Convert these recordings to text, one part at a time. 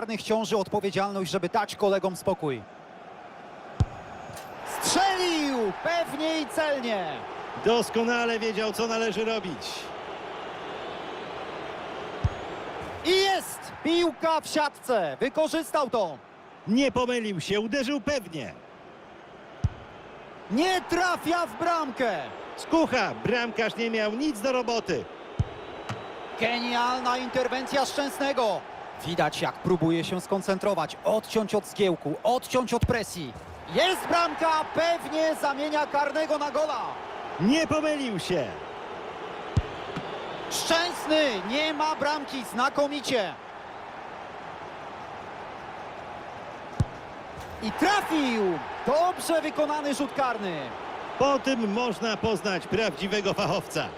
karnych ciąży odpowiedzialność, żeby dać kolegom spokój. Strzelił! Pewnie i celnie. Doskonale wiedział, co należy robić. I jest! Piłka w siatce. Wykorzystał to. Nie pomylił się, uderzył pewnie. Nie trafia w bramkę. Skucha, bramkarz nie miał nic do roboty. Genialna interwencja Szczęsnego. Widać jak próbuje się skoncentrować, odciąć od zgiełku, odciąć od presji. Jest bramka, pewnie zamienia karnego na gola. Nie pomylił się. Szczęsny, nie ma bramki, znakomicie. I trafił. Dobrze wykonany rzut karny. Po tym można poznać prawdziwego fachowca.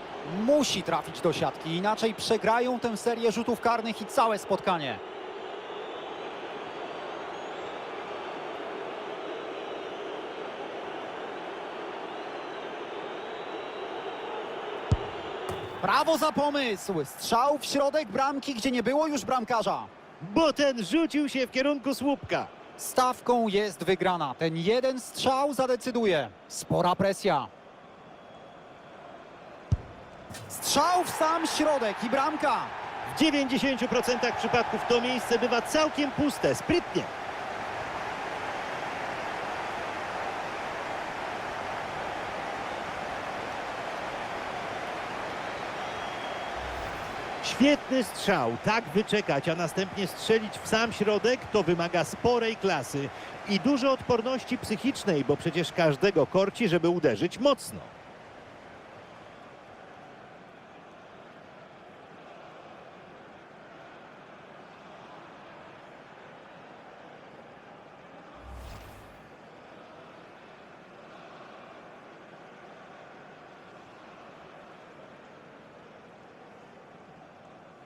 Musi trafić do siatki, inaczej przegrają tę serię rzutów karnych i całe spotkanie. Brawo za pomysł! Strzał w środek bramki, gdzie nie było już bramkarza. Bo ten rzucił się w kierunku słupka. Stawką jest wygrana. Ten jeden strzał zadecyduje. Spora presja. Strzał w sam środek i bramka. W 90% przypadków to miejsce bywa całkiem puste, sprytnie. Świetny strzał, tak wyczekać, a następnie strzelić w sam środek, to wymaga sporej klasy i dużo odporności psychicznej, bo przecież każdego korci, żeby uderzyć mocno.